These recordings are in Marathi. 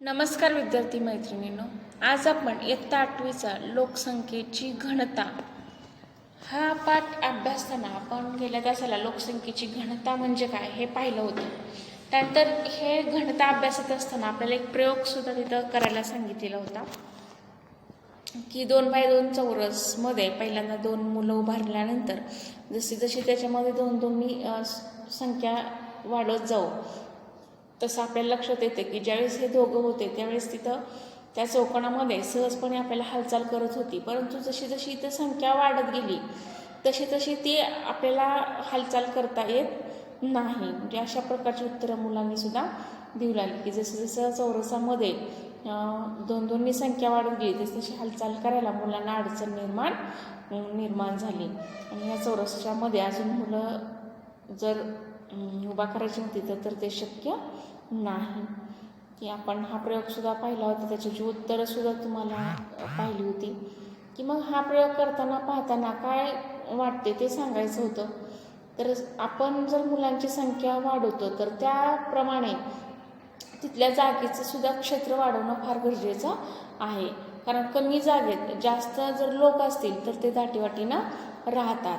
नमस्कार विद्यार्थी मैत्रिणींनो आज आपण इयत्ता आठवीचा लोकसंख्येची घनता. हा पाठ अभ्यासताना आपण गेल्या तासाला लोकसंख्येची घनता म्हणजे काय हे पाहिलं होतं. त्यानंतर हे घनता अभ्यासत असताना आपल्याला एक प्रयोगसुद्धा तिथं करायला सांगितलेला होता. की दोन बाय दोन चौरसमध्ये पहिल्यांदा दोन मुलं उभारल्यानंतर जशी जशी त्याच्यामध्ये दोन दोन्ही संख्या वाढत जाऊ तसं आपल्याला लक्षात येते की ज्यावेळेस हे दोघं होते त्यावेळेस तिथं त्या चौकोनामध्ये सहजपणे आपल्याला हालचाल करत होती. परंतु जशी जशी इथं संख्या वाढत गेली तशी तशी ती आपल्याला हालचाल करता येत नाही. म्हणजे अशा प्रकारची उत्तरं मुलांनी सुद्धा देऊ लागली की जसं जसं चौरसामध्ये दोन दोन्ही संख्या वाढत गेली तशी तशी हालचाल करायला मुलांना अडचण निर्माण निर्माण झाली. आणि या चौरसाच्या अजून मुलं जर उभा करायची होती तर तर ते शक्य नाही. की आपण हा प्रयोगसुद्धा पाहिला होता त्याची जी उत्तरंसुद्धा तुम्हाला पाहिली होती. की मग हा प्रयोग करताना पाहताना काय वाटते ते सांगायचं होतं. तर आपण जर मुलांची संख्या वाढवतो तर त्याप्रमाणे तिथल्या जागेचं सुद्धा क्षेत्र वाढवणं फार गरजेचं आहे. कारण कमी जागेत जास्त जर लोक असतील तर ते दाटीवाटीनं राहतात.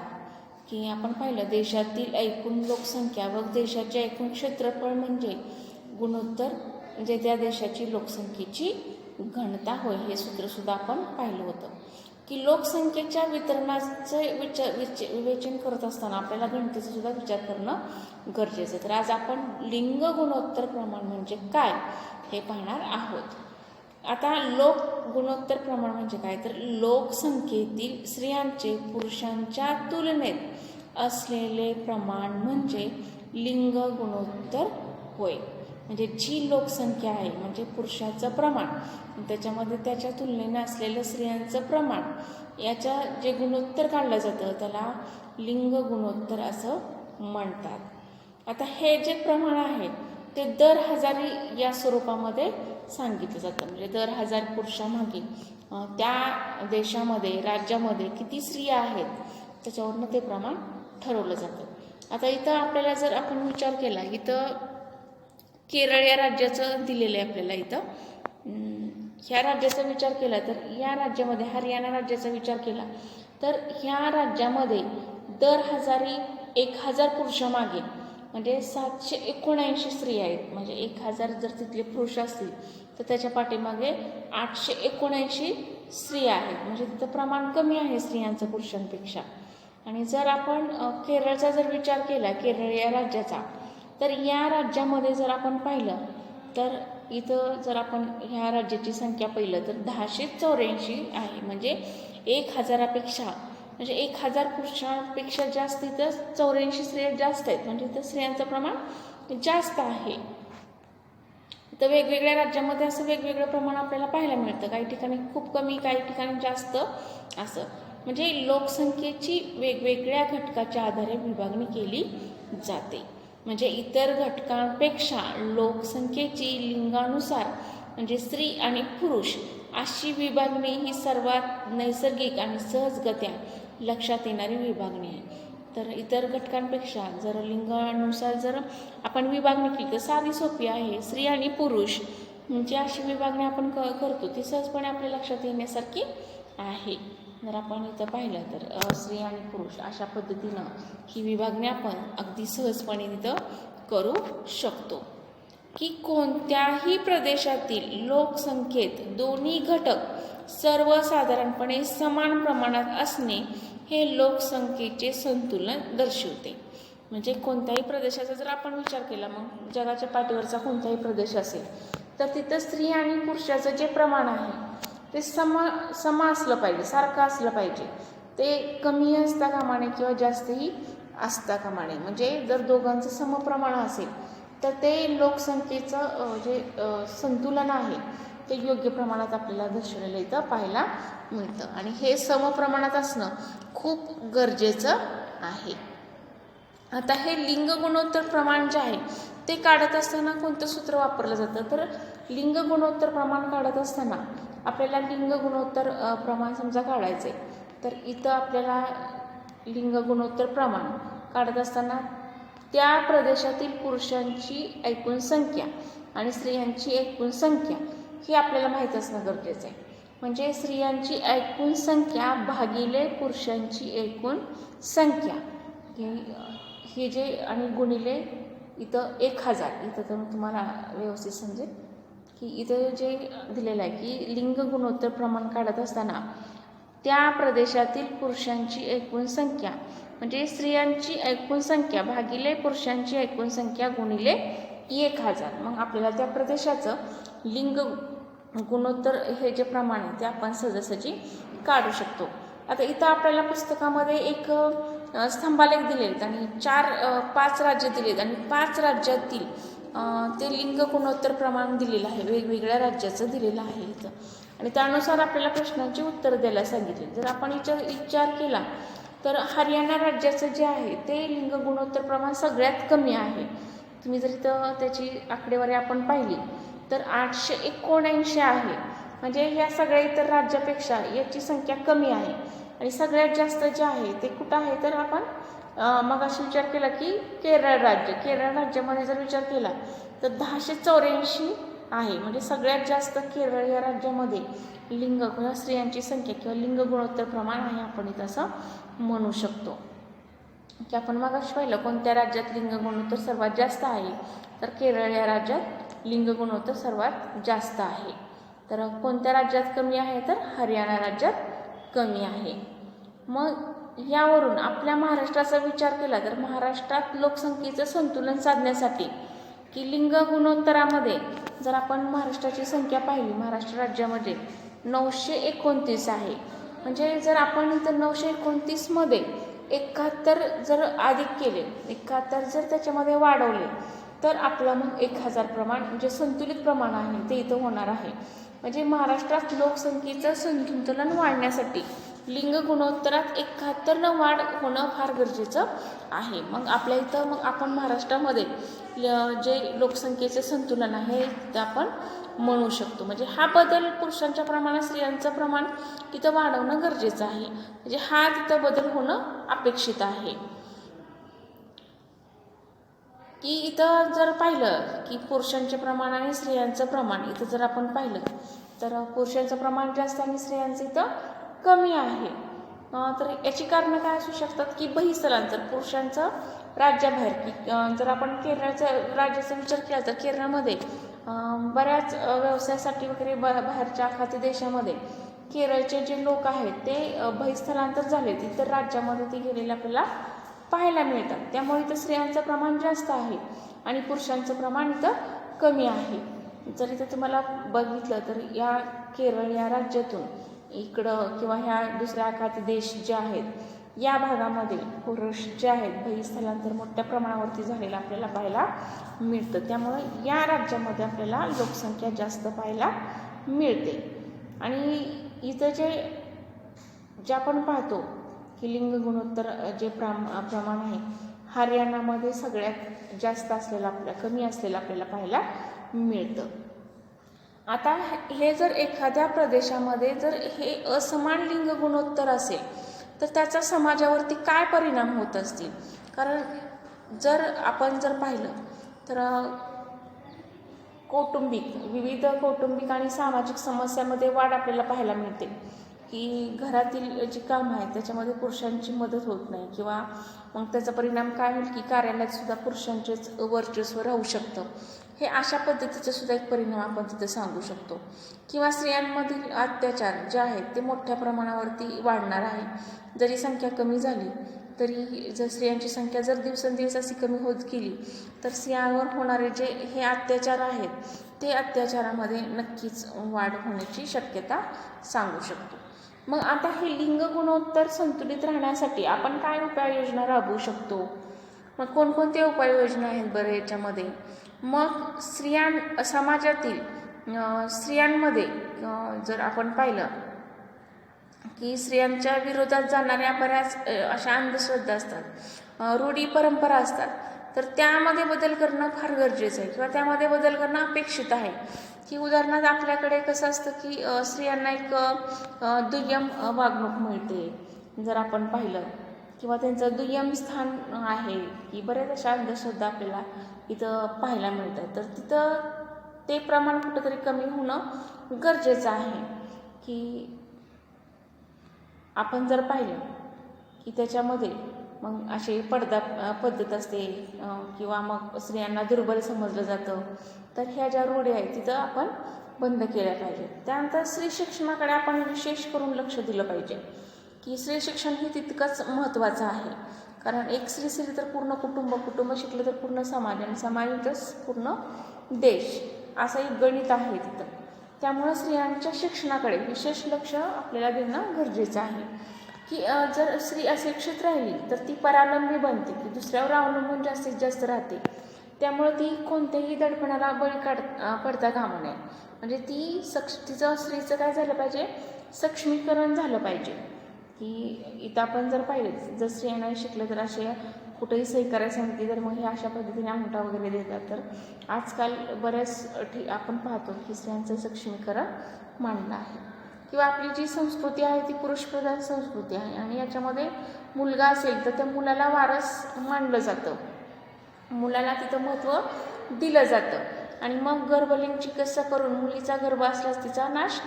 की आपण पाहिलं देशातील एकूण लोकसंख्या व देशाचे एकूण क्षेत्रफळ म्हणजे गुणोत्तर म्हणजे त्या देशाची लोकसंख्येची घनता होय हे सूत्रसुद्धा आपण पाहिलं होतं की लोकसंख्येच्या वितरणाचे विचार विच विवेचन करत असताना आपल्याला घनतेचा सुद्धा विचार करणं गरजेचं आहे. तर आज आपण लिंग गुणोत्तर प्रमाण म्हणजे काय हे पाहणार आहोत आता लोक गुणोत्तर प्रमाण म्हणजे काय? तर लोकसंख्येतील स्त्रियांचे पुरुषांच्या तुलनेत असलेले प्रमाण म्हणजे लिंग गुणोत्तर होय. म्हणजे जी लोकसंख्या आहे म्हणजे पुरुषाचं प्रमाण त्याच्यामध्ये त्याच्या तुलनेने असलेलं स्त्रियांचं प्रमाण याच्या जे गुणोत्तर काढलं जातं त्याला लिंग गुणोत्तर असं म्हणतात. आता हे जे प्रमाण आहे ते दर हजारी या स्वरूपामध्ये सांगितलं जातं. म्हणजे दर हजार पुरुषामागे त्या देशामध्ये राज्यामध्ये किती स्त्रिया आहेत त्याच्यावरनं ते प्रमाण ठरवलं जातं. आता इथं आपल्याला जर आपण विचार केला इथं केरळ या राज्याचं दिलेलं आहे आपल्याला इथं. ह्या राज्याचा विचार केला तर या राज्यामध्ये हरियाणा राज्याचा विचार केला तर ह्या राज्यामध्ये दर हजारी एक हजार पुरुषामागे म्हणजे सातशे एकोणऐंशी स्त्रिया आहेत. म्हणजे एक हजार जर तिथले पुरुष असतील तर त्याच्या पाठीमागे आठशे एकोणऐंशी स्त्रिया आहेत. म्हणजे तिथं प्रमाण कमी आहे स्त्रियांचं पुरुषांपेक्षा. आणि जर आपण केरळचा जर विचार केला केरळ या राज्याचा तर या राज्यामध्ये जर आपण पाहिलं तर इथं जर आपण ह्या राज्याची संख्या पाहिलं तर दहाशे चौऱ्याऐंशी आहे. म्हणजे एक हजारापेक्षा म्हणजे एक हजार पुरुषांपेक्षा जास्त इथं चौऱ्याऐंशी स्त्रिया जास्त आहेत. म्हणजे इथं स्त्रियांचं प्रमाण जास्त आहे. तर वेगवेगळ्या राज्यामध्ये असं वेगवेगळं प्रमाण आपल्याला पाहायला मिळतं. काही ठिकाणी खूप कमी काही ठिकाणी जास्त असं. म्हणजे लोकसंख्येची वेगवेगळ्या घटकाच्या आधारे विभागणी केली जाते. म्हणजे इतर घटकांपेक्षा लोकसंख्येची लिंगानुसार म्हणजे स्त्री आणि पुरुष अशी विभागणी ही सर्वात नैसर्गिक आणि सहजगत्या लक्षात येणारी विभागणी आहे. तर इतर घटकांपेक्षा जर लिंगानुसार जर आपण विभागणी केली तर साधी सोपी आहे स्त्री आणि पुरुष. म्हणजे अशी विभागणी आपण क करतो ती सहजपणे आपल्या लक्षात येण्यासारखी आहे. जर आपण इथं पाहिलं तर स्त्री आणि पुरुष अशा पद्धतीनं ही विभागणी आपण अगदी सहजपणे तिथं करू शकतो. की कोणत्याही प्रदेशातील लोकसंख्येत दोन्ही घटक सर्वसाधारणपणे समान प्रमाणात असणे हे लोकसंख्येचे संतुलन दर्शवते. म्हणजे कोणत्याही प्रदेशाचा जर आपण विचार केला मग जगाच्या पाठीवरचा कोणताही प्रदेश असेल तर तिथं स्त्री आणि पुरुषाचं जे प्रमाण आहे ते सम सम असलं पाहिजे सारखं असलं पाहिजे. ते कमी असता कामाने किंवा जास्तही असता कामाने म्हणजे जर दोघांचं समप्रमाण असेल तर ते लोकसंख्येचं जे संतुलन आहे ते योग्य प्रमाणात आपल्याला दर्शवलेलं इथं पाहायला मिळतं. आणि हे समप्रमाणात असणं खूप गरजेचं आहे. आता हे लिंग गुणोत्तर प्रमाण जे आहे ते काढत असताना कोणतं सूत्र वापरलं जातं? तर लिंग गुणोत्तर प्रमाण काढत असताना आपल्याला लिंग गुणोत्तर प्रमाण समजा काढायचं आहे तर इथं आपल्याला लिंग गुणोत्तर प्रमाण काढत असताना त्या प्रदेशातील पुरुषांची एकूण संख्या आणि स्त्रियांची एकूण संख्या ही आपल्याला माहीत असणं गरजेचं आहे. म्हणजे स्त्रियांची एकूण संख्या भागिले पुरुषांची एकूण संख्या. हे जे आणि गुणिले इथं एक हजार. इथं तर तुम्हाला व्यवस्थित समजेल की इथं जे दिलेलं आहे की लिंग गुणोत्तर प्रमाण काढत असताना त्या प्रदेशातील पुरुषांची एकूण संख्या म्हणजे स्त्रियांची एकूण संख्या भागिले पुरुषांची एकूण संख्या गुणिले एक हजार. मग आपल्याला त्या प्रदेशाचं लिंग गुणोत्तर हे जे प्रमाण आहे ते आपण सहजासहजी काढू शकतो. आता इथं आपल्याला पुस्तकामध्ये एक स्तंभालेख स्तंभालेख दिलेत आणि चार पाच राज्य दिलेत आणि पाच राज्यातील ते लिंग गुणोत्तर प्रमाण दिलेलं आहे. वेगवेगळ्या राज्याचं दिलेलं आहे इथं. आणि त्यानुसार आपल्याला प्रश्नांची उत्तरं द्यायला सांगितले. जर आपण विचार विचार केला तर हरियाणा राज्याचं जे आहे ते लिंग गुणोत्तर प्रमाण सगळ्यात कमी आहे. तुम्ही जर इथं त्याची आकडेवारी आपण पाहिली तर आठशे एकोणऐंशी आहे. म्हणजे ह्या सगळ्या इतर राज्यापेक्षा याची संख्या कमी आहे. आणि सगळ्यात जास्त जे आहे ते कुठं आहे? तर आपण मग अशी विचार केला की केरळ राज्य. केरळ राज्यामध्ये जर विचार केला तर दहाशे चौऱ्याऐंशी आहे. म्हणजे सगळ्यात जास्त केरळ या राज्यामध्ये लिंग किंवा स्त्रियांची संख्या किंवा लिंग गुणोत्तर प्रमाण आहे आपण इथं असं म्हणू शकतो. की आपण मगाशी पाहिलं कोणत्या राज्यात लिंग गुणोत्तर सर्वात जास्त आहे? तर केरळ या राज्यात लिंग गुणोत्तर सर्वात जास्त आहे. तर कोणत्या राज्यात कमी आहे? तर हरियाणा राज्यात कमी आहे. मग यावरून आपल्या महाराष्ट्राचा विचार केला तर महाराष्ट्रात लोकसंख्येचं संतुलन साधण्यासाठी की लिंग गुणोत्तरामध्ये जर आपण महाराष्ट्राची संख्या पाहिली महाराष्ट्र राज्यामध्ये नऊशे एकोणतीस आहे. म्हणजे जर आपण इथं नऊशे एकोणतीसमध्ये एकाहत्तर जर अधिक केले एकाहत्तर जर त्याच्यामध्ये वाढवले तर आपलं मग एक हजार प्रमाण म्हणजे संतुलित प्रमाण आहे ते इथं होणार आहे. म्हणजे महाराष्ट्रात लोकसंख्येचं संतुलन वाढण्यासाठी लिंग गुणोत्तरात एकाहत्तरनं वाढ होणं फार गरजेचं आहे. मग आपल्या इथं मग आपण महाराष्ट्रामध्ये जे लोकसंख्येचे संतुलन आहे ते आपण म्हणू शकतो. म्हणजे हा बदल पुरुषांच्या प्रमाणात स्त्रियांचं प्रमाण तिथं वाढवणं गरजेचं आहे. म्हणजे हा तिथं बदल होणं अपेक्षित आहे. की इथं जर पाहिलं की पुरुषांचे प्रमाण आणि स्त्रियांचं प्रमाण इथं जर आपण पाहिलं तर पुरुषांचं प्रमाण जास्त आणि स्त्रियांचं इथं कमी आहे. तर याची कारणं काय असू शकतात की बहिस्थलांतर पुरुषांचं राज्याबाहेर की जर आपण केरळच्या राज्याचा विचार केला तर केरळमध्ये बऱ्याच व्यवसायासाठी वगैरे ब बाहेरच्या खाती देशामध्ये केरळचे जे लोक आहेत ते बहिस्थलांतर झाले इतर राज्यामध्ये ते गेलेले आपल्याला पाहायला मिळतात. त्यामुळे इथं स्त्रियांचं प्रमाण जास्त आहे आणि पुरुषांचं प्रमाण इथं कमी आहे. जर इथं तुम्हाला बघितलं तर या केरळ या राज्यातून इकडं किंवा ह्या दुसऱ्या आखाती देश जे आहेत या भागामध्ये पुरुष जे आहेत बहिस्थलांतर मोठ्या प्रमाणावरती झालेलं आपल्याला पाहायला मिळतं. त्यामुळं या राज्यामध्ये आपल्याला लोकसंख्या जास्त पाहायला मिळते. आणि इथं जे जे आपण पाहतो की लिंग गुणोत्तर जे प्राम प्रमाण आहे हरियाणामध्ये सगळ्यात जास्त असलेलं आपल्या कमी असलेलं आपल्याला पाहायला मिळतं. आता हे- हे जर एखाद्या प्रदेशामध्ये जर हे असमान लिंग गुणोत्तर असेल तर त्याचा समाजावरती काय परिणाम होत असतील? कारण जर आपण जर पाहिलं तर कौटुंबिक विविध कौटुंबिक आणि सामाजिक समस्यामध्ये वाढ आपल्याला पाहायला मिळते. की घरातील जी कामं आहेत त्याच्यामध्ये पुरुषांची मदत होत नाही किंवा मग त्याचा परिणाम काय होईल की कार्यालयात सुद्धा पुरुषांचेच वर्चस्व राहू शकतं. हे अशा पद्धतीचा सुद्धा एक परिणाम आपण तिथे सांगू शकतो. किंवा स्त्रियांमधील अत्याचार जे आहेत ते मोठ्या प्रमाणावरती वाढणार आहे. जरी संख्या कमी झाली तरी जर स्त्रियांची संख्या जर दिवसेंदिवस अशी कमी होत गेली तर स्त्रियांवर होणारे जे हे अत्याचार आहेत ते अत्याचारामध्ये नक्कीच वाढ होण्याची शक्यता सांगू शकतो. मग आता हे लिंग गुणोत्तर संतुलित राहण्यासाठी आपण काय उपाययोजना राबवू शकतो? मग कोणकोणत्या उपाययोजना आहेत बरं याच्यामध्ये? मग स्त्रियां समाजातील स्त्रियांमध्ये जर आपण पाहिलं की स्त्रियांच्या विरोधात जाणाऱ्या बऱ्याच अशा अंधश्रद्धा असतात. रूढी परंपरा असतात. तर त्यामध्ये बदल करणं फार गरजेचं आहे किंवा त्यामध्ये बदल करणं अपेक्षित आहे. की उदाहरणार्थ आपल्याकडे कसं असतं की स्त्रियांना एक दुय्यम वागणूक मिळते. जर आपण पाहिलं किंवा त्यांचं दुय्यम स्थान आहे की बऱ्याच अशा अंधश्रद्धा आपल्याला इथं पाहायला मिळतात. तर तिथं ते प्रमाण कुठंतरी कमी होणं गरजेचं आहे. की आपण जर पाहिलं की त्याच्यामध्ये मग अशी पडदा पद्धत असते किंवा मग स्त्रियांना दुर्बल समजलं जातं तर ह्या ज्या रूढी आहेत तिथं आपण बंद केल्या पाहिजे त्यानंतर स्त्री शिक्षणाकडे आपण विशेष करून लक्ष दिलं पाहिजे. की स्त्री शिक्षण हे तितकंच महत्त्वाचं आहे. कारण एक स्त्री स्त्री तर पूर्ण कुटुंब कुटुंब शिकलं तर पूर्ण समाज आणि समाजातच पूर्ण देश. असं एक गणित आहे तिथं. त्यामुळं स्त्रियांच्या शिक्षणाकडे विशेष लक्ष आपल्याला देणं गरजेचं आहे. की जर स्त्री अशिक्षित राहिली तर ती परावलंबी बनते की दुसऱ्यावर अवलंबून जास्तीत जास्त राहते. त्यामुळं ती कोणत्याही दडपणाला बळी काढ पडता कामा नये. म्हणजे ती सक्ष तिचं स्त्रीचं काय झालं पाहिजे? सक्षमीकरण झालं पाहिजे. की इथं आपण जर पाहिलं जर स्त्रियांना शिकलं तर असे कुठेही सही करायला सांगितली तर मग हे अशा पद्धतीने अंगठा वगैरे देतात तर आजकाल बऱ्याच ठी आपण पाहतो की स्त्रियांचं सक्षमीकरण मांडलं आहे. किंवा आपली जी संस्कृती आहे ती पुरुषप्रधान संस्कृती आहे आणि याच्यामध्ये मुलगा असेल तर त्या मुलाला वारस मांडलं जातं. मुलाला तिथं महत्त्व दिलं जातं. आणि मग गर्भलिंग चिकित्सा करून मुलीचा गर्भ असल्यास तिचा नाश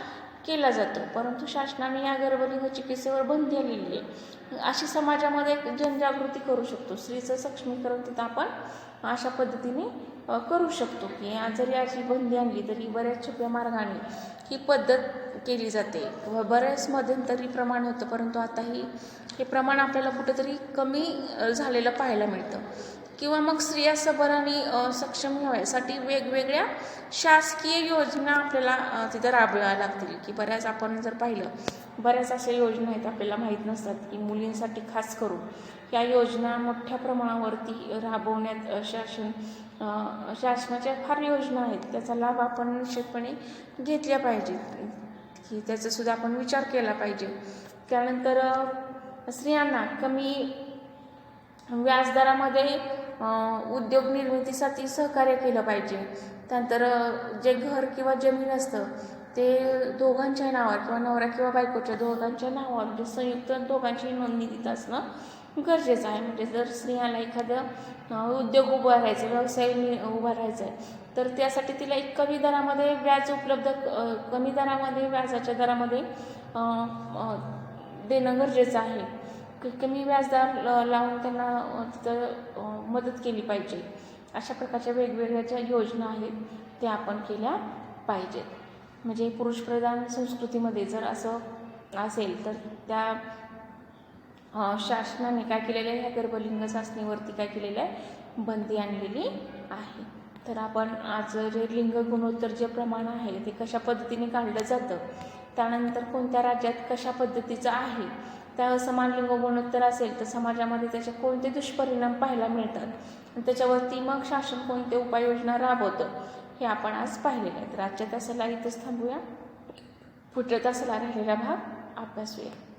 केला जातो. परंतु शासनाने या गर्भलिंग चिकित्सेवर बंदी आलेली आहे. अशी समाजामध्ये एक जनजागृती करू शकतो. स्त्रीचं सक्षमीकरण तिथं आपण अशा पद्धतीने करू शकतो की जरी अशी बंदी आणली तरी बऱ्याच छुप्या मार्गाने ही पद्धत केली जाते. किंवा बऱ्याच मध्यंतरी प्रमाण होतं. परंतु आता ही हे प्रमाण आपल्याला कुठेतरी कमी झालेलं पाहायला मिळतं. किंवा मग स्त्रिया सबल आणि सक्षम होण्यासाठी वेगवेगळ्या शासकीय योजना आपल्याला तिथं राबवाव्या लागतील. की बऱ्याच आपण जर पाहिलं बऱ्याच अशा योजना आहेत आपल्याला माहीत नसतात की मुलींसाठी खास करून या योजना मोठ्या प्रमाणावरती राबवण्यात शासन शासनाच्या फार योजना आहेत. त्याचा लाभ आपण निश्चितपणे घेतल्या पाहिजेत की त्याचासुद्धा आपण विचार केला पाहिजे. त्यानंतर स्त्रियांना कमी व्याजदरामध्ये उद्योग निर्मितीसाठी सहकार्य केलं पाहिजे. त्यानंतर जे घर किंवा जमीन असतं ते दोघांच्या नावावर किंवा नवरा किंवा बायकोच्या दोघांच्या नावावर म्हणजे संयुक्त दोघांची नोंदणी तिथं असणं गरजेचं आहे. म्हणजे जर स्त्रियाला एखादं उद्योग उभा राहायचं व्यवसाय नि- उभा राहायचा आहे तर त्यासाठी तिला एक कमी दरामध्ये व्याज उपलब्ध कमी दरामध्ये व्याजाच्या दरामध्ये देणं गरजेचं आहे. कमी व्याजदर ल- लावून त्यांना तिथं मदत केली पाहिजे. अशा प्रकारच्या वेगवेगळ्या ज्या योजना आहेत त्या आपण केल्या पाहिजेत. म्हणजे पुरुषप्रधान संस्कृतीमध्ये जर असं असेल तर त्या शासनाने काय केलेलं आहे? ह्या गर्भलिंग चाचणीवरती काय केलेलं आहे? बंदी आणलेली आहे. तर आपण आज जे लिंग गुणोत्तर जे प्रमाण आहे ते कशा पद्धतीने काढलं जातं? त्यानंतर कोणत्या राज्यात कशा पद्धतीचं आहे? त्या असमान लिंग गुणोत्तर असेल तर समाजामध्ये त्याचे कोणते दुष्परिणाम पाहायला मिळतात? आणि त्याच्यावरती मग शासन कोणते उपाययोजना राबवतं? हे आपण आज पाहिलेलं आहे. तर आजच्या तासाला इथंच थांबूया. पुढच्या तासाला राहिलेला भाग अभ्यासूया.